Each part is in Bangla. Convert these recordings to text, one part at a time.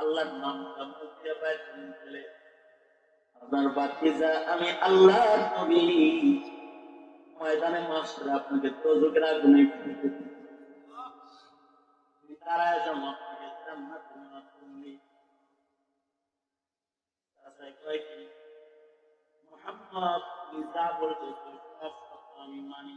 আল্লাহর মুখে বাইর করে আপনার বাতিজা আমি আল্লাহ নবী। ময়দানে মাস্টার আপনাকে তজুকের আগুনে তারা যেন আপনাকে জান্নাতে নেওয়ার তাছাড়া কয় কি মোহাম্মদ যা বলতেছো আমি মানি।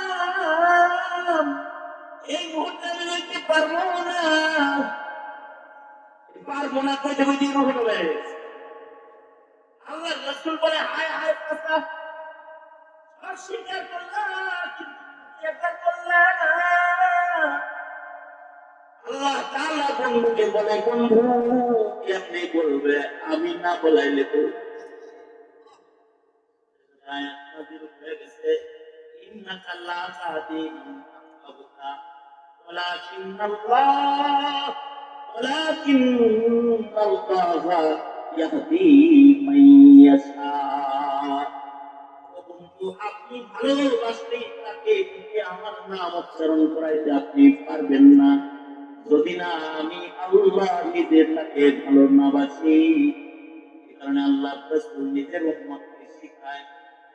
পারব না কইতে কইতে রুহে চলে। আল্লাহ রসুল বলে, হায় হায় কথা অস্বীকার করলাম করলাম আল্লাহ বন্ধুকে বলে, বন্ধু কেমনি বলবে আমি না বলাইলে তো হয়ে গেছে ইয়াহদি মান ইয়াশা ও বন্ধু আপনি ভালোবাসলেই তাকে আমার নাম উচ্চারণ করাইতে আপনি পারবেন না যদি না আমি আল্লাহ নিজে তাকে ভালো না বাসি কারণে আল্লাহ রাসূল নিজের উম্মতকে শিখায়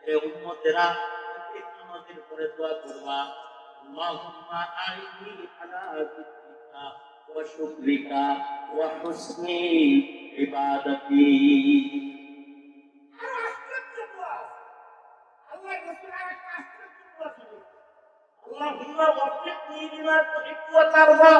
হে উম্মতেরা প্রত্যেক নামাজের পরে দোয়া করবা আল্লাহুম্মা আইনি আলা যিকরিকা وشكرك وحسن عبادتي. اللهم وفقني لما تحب وترضى.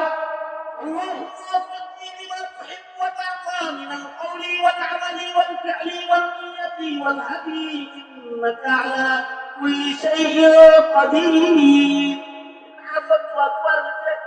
اللهم وفقني لما تحب وترضى. من القول والعمل والفعل والنية والهدي. إنك على كل شيء قدير. عفت وأكبر من شيخ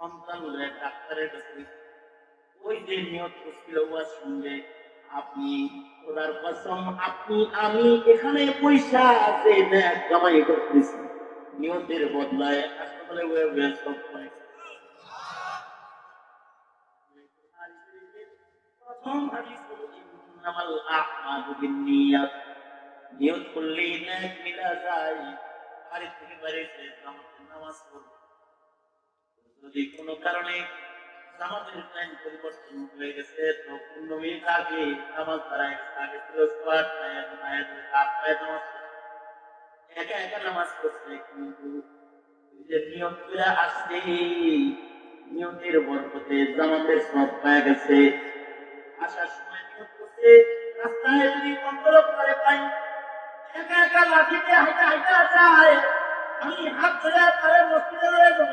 সন্তান হলে ডাক্তারের কাছে ওই যে নিয়ত করছিল ওয়াজ শুনবে আপনি খোদার কসম, আপনি, আমি এখানে পয়সা আছে দেখ কামাই করতেছি। নিয়তের বদলায় হাসপাতালে বয়ে বয়ে সব করে নিয়ত করলেই নেক মিলা যায়। বাড়ি থেকে বাইরে নামাজ পড়বে যদি কোনো কারণে নামাজের টাইম পরিবর্তন হয়ে গেছে, তো পনেরো মিনিট আগে নামাজ গেছে আগে ছিল আয়াত নামাজ পড়ছে। একা একা নামাজ পড়ছে, কিন্তু যে নিয়ম করে আসছে। নিয়মের বরকতে জামাতের সব পায় গেছে। আসার সময় নিয়ম করছে, রাস্তায় যদি কন্ট্রোল করে পাই, একা একা লাঠিতে হাইটা হাইটা যায়। আমি হাত ধরে তারে মসজিদে রয়ে যাব।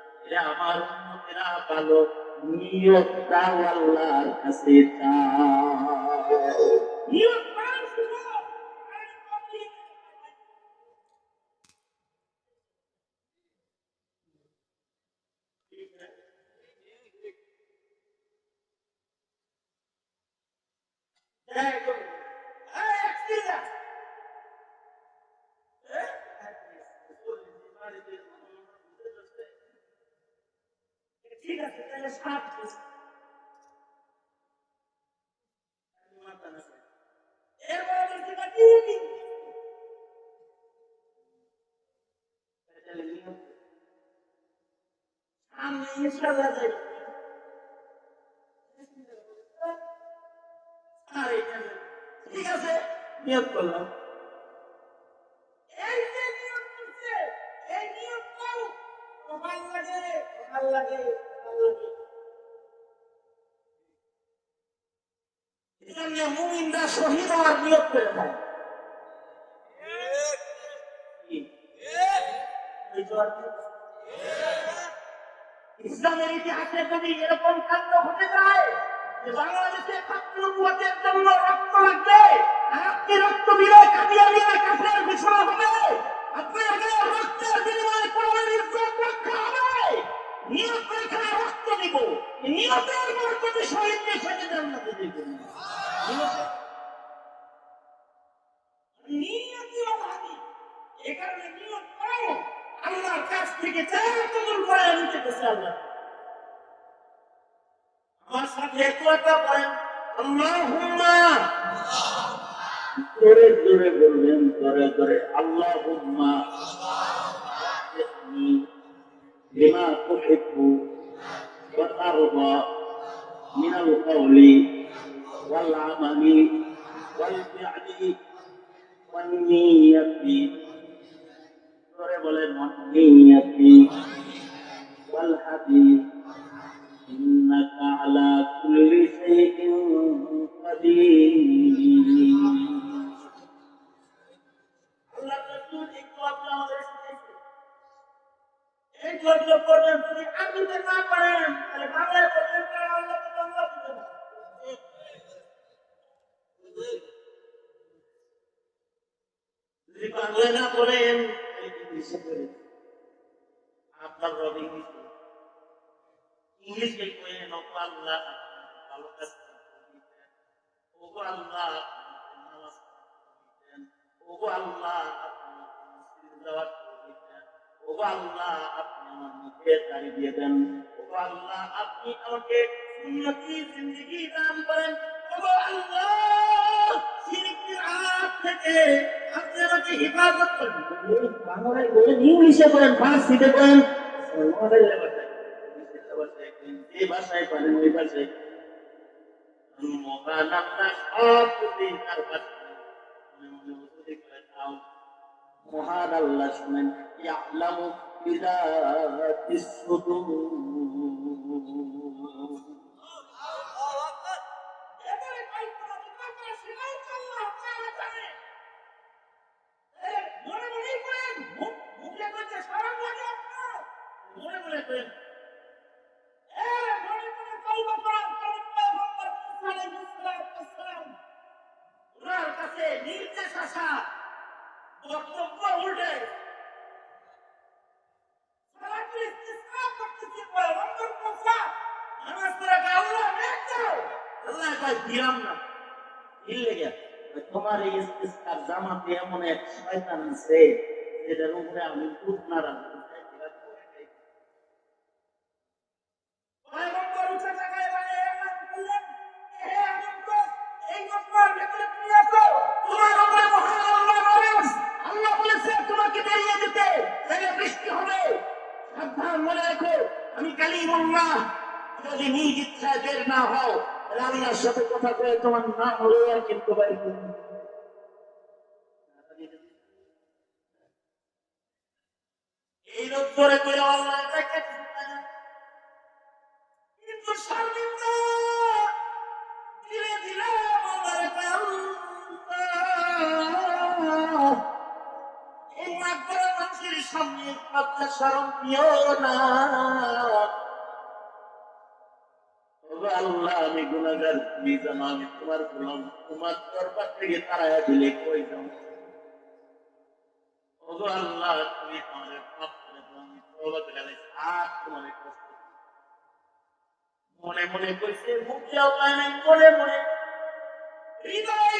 আমার উন্নতেরা ভালো নিয়তটাও আল্লাহর কাছে চায় নিয়ত করার সুযোগ আর কবি হ্যাঁ, করুন। এই একটিরা ঠিক সামনে ইনশাল্লাহ যাই। ঠিক আছে নিয়ত করলাম নিয়ত করে থাকে? ইসলামের ইতিহাসে যদি এরকম কাণ্ড হতে যায় বাংলাদেশে ছাত্রবাদের জন্য রক্ত লাগবে আর আপনি রক্ত দিলে কাদিয়ানিরা কাফের ঘোষণা হবে আপনি আগে রক্তের বিনিময়ে কোরআনের ইজ্জত রক্ষা হবে নিয়ত রেখে রক্ত দিব এই নিয়তের বরকতে শহীদদের সাথে জান্নাতে দিব নিয়তের নিয়তি অভাবী এ কারণে নিয়ত করো আল্লাহর কাছ থেকে যা কবুল করে নিতে গেছে আল্লাহ আমার সাথে একটু একটা বলেন আল্লাহুম্মা জোরে জোরে বললেন জোরে জোরে আল্লাহ لما تحب وترضى من القول والعمل والفعل والنية জোরে বলেন والنية والحديث إنك على كل شيء قدير আমাকে দান। করেন ওগো থেকে আপনি আমাকে হেফাজত করবেন বাংলায় বলেন ইংলিশে বলেন ইংলিশে ভাষায় পারেন ওই ভাষায় মহান আপনার সব তার মনে মনে মহান আল্লাহ শুনেন ইয়ালামু বিদাতিস সুদূর এবারে কল্পনা বিকল্পনা সেটাও তো আল্লাহ তাআলা জানে। এ, মনে মনেই করেন, মুখ- মুখে বলছে স্মরণ লাগে আপনার। মনে মনে করেন। এ, মনে মনে তওবা করেন, তওবা মোহাম্মদ মুসা আলাইহিস সালাতু ওয়াসসালাম। ওনার কাছে নির্দেশ আসা বক্তব্য উল্টে সালাতুল ইস্তিসকা করতেছি পয়গম্বর মুসা নামাজ পড়ে আল্লাহ মেঘ দাও আল্লাহ কয় দিলাম না। দিলে গে তোমার এই জামাতে এমন এক শয়তান আছে উপরে আমি খুব নারাজ পয়গম্বর উঠে জায়গায় দাঁড়িয়ে এলান করলেন, হে আগন্তুক, এই ঘটনার ভেতরে তুমি আছো। তোমার উপরে মহান আল্লাহ নারাজ। আল্লাহ বলেছে তোমাকে বেরিয়ে যেতে, তাহলে বৃষ্টি হবে। সাবধান, মনে রাখো, আমি কালি কালিমুল্লাহ যদি নিজ ইচ্ছায় বের না হও। আল্লাহর সাথে কথা বলে তোমার নাম আর কিন্তু বাইর। সামনে কথা না। আল্লাহ, আমি গুনাহগার তুমি জানো আমি তোমার গোলাম, তোমার দরবার থেকে তাড়াইয়া দিলে কই যাও আল্লাহ, তুমি মনে মনে কইছে, মুখ মনে মনে। হৃদয়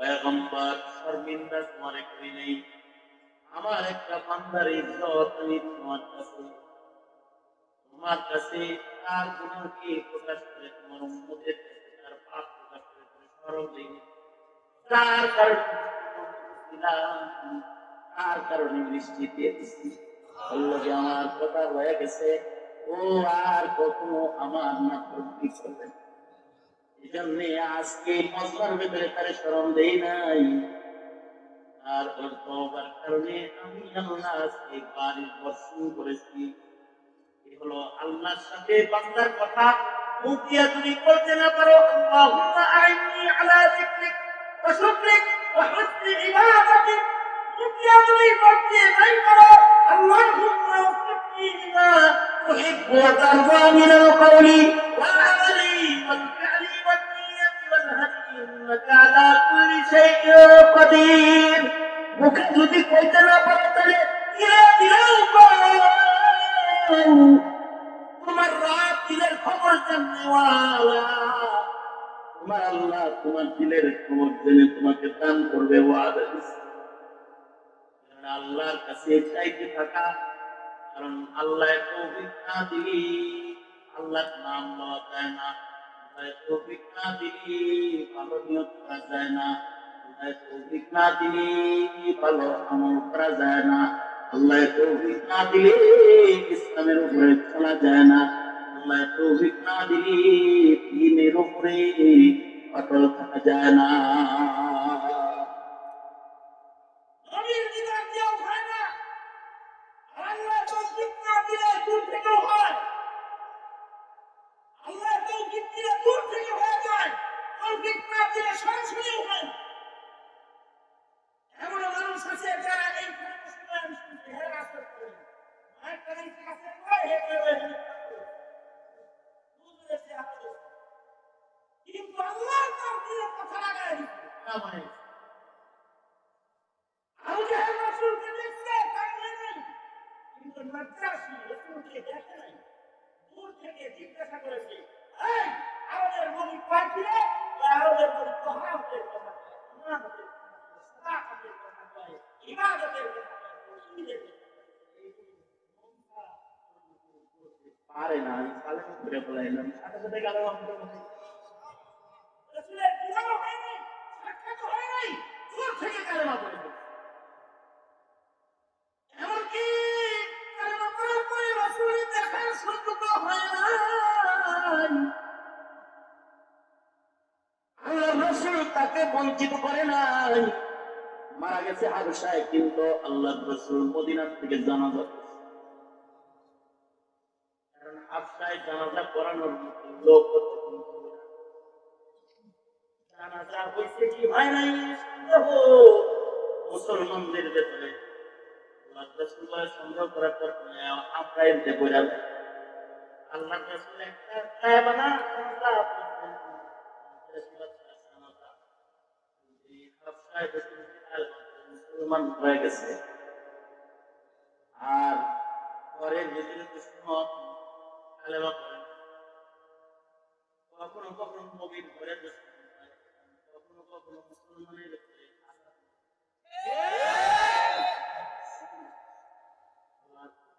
পয়গম্বর শর্মিন্দা আমার একটা বান্দার ইজ্জত আমি তোমার কাছে। তোমার কাছে তার প্রকাশ করে? তোমার উন্মতের কাছে, তার পাপ প্রকাশ করে তুমি দিই তার কারণে তার কারণে বৃষ্টি দিয়ে বলল যে আমার কথা হয়ে গেছে। ও আর কখনো আমার না করবি চলবে না। এই জন্যে আজকে মজবার ভেতরে তারে স্মরণ দেই নাই। আর ওর তওবার কারণে আমি আল্লাহ আজকে বাড়ির বর্ষণ করেছি। এ হলো আল্লাহর সাথে বান্দার কথা। মুখ দিয়া তুমি বলতে না পারো, আল্লাহুম্মা আইনি আলা যিকরিক ওয়া শুকরিক ওয়া হুসনি ইবাদাতিক মুখ দিয়া তুমি বলতে নাই পারো, আল্লাহুম্মা ওয়াফিকনি লিমা তুহিব্বু ওয়া তারদা মিনাল কওলি। ওয়াল মুখে যদি কইতে না পারো তাহলে তোমার রাত দিলের খবর তোমার আল্লাহ তোমার দিলের খবর জেনে তোমাকে দান করবে ওয়াদা। আল্লাহর কাছে চাইতে থাকা, কারণ আল্লাহ তৌফিক আল্লাহর নাম লওয়া যায় না। করা যায় না। না দিলি ইসলামের যায় না। আল্লাহ তৌফিক না দিলে দিনের উপরে অটল থাকা যায় না নবীর দিদার দিয়েও হয় না আল্লাহ তৌফিক না দিলে দূর থেকেও হয় আল্লাহ তৌফিক দিলে দূর থেকে হয়ে যায় তৌফিক না দিলে সরাসরিও হয় এমন মানুষ আছে যারা এই মুসলমান হেরে রাস্তা করে মায়ের কাছে কাছে কয় হে করে বুঝেছে আপনাদের কিন্তু আল্লাহ তার দিয়ে কথা লাগায় দিচ্ছে মানে আবু জাহেল রাসূলকে দেখছে তাকে নেই কিন্তু নাজ্জাশী রাসূলকে দেখে নাই দূর থেকে জিজ্ঞাসা করেছে, এই, আমাদের কয় ছিল? ওই আমাদের নবী তহারাতের কথা কয় ইমানতের কথা কয় কথা কয়, ইবাদতের কথা মনটা পারে না। আমি সালে করে বলাইলাম সাথে সাথে গেল আমাদের মধ্যে রাসূলের দিদারও হয় নাই সাক্ষাৎ হয় নাই দূর থেকে কালেমা পড়ে ফেলছে। এমনকি কালেমা পড়ার পরে রাসূলের দেখার সুযোগ হয় নাই আল্লাহ রসুল তাকে বঞ্চিত করে নাই মারা গেছে হাবসায় কিন্তু আল্লাহ রসুল মদিনার থেকে জানাজা। কারণ জানাজা করানোর লোক। জানাজা হয়েছে কি হয় নাই মুসলমানদের ভেতরে আল্লাহ রসুল্লাহ সন্দেহ করার পর আপ্রায় বইরা আল্লাহ আর এর ভিতরে দুশ্মন কালেমা করেন কখনো কখনো নবীর ঘরে কখনো ঘরে আঘাত হয়। আবার কখনো কখনো আদমের ঘরে খলিলুল্লাহ হয়। লোকটা বেনামাজি, কিন্তু আল্লাহ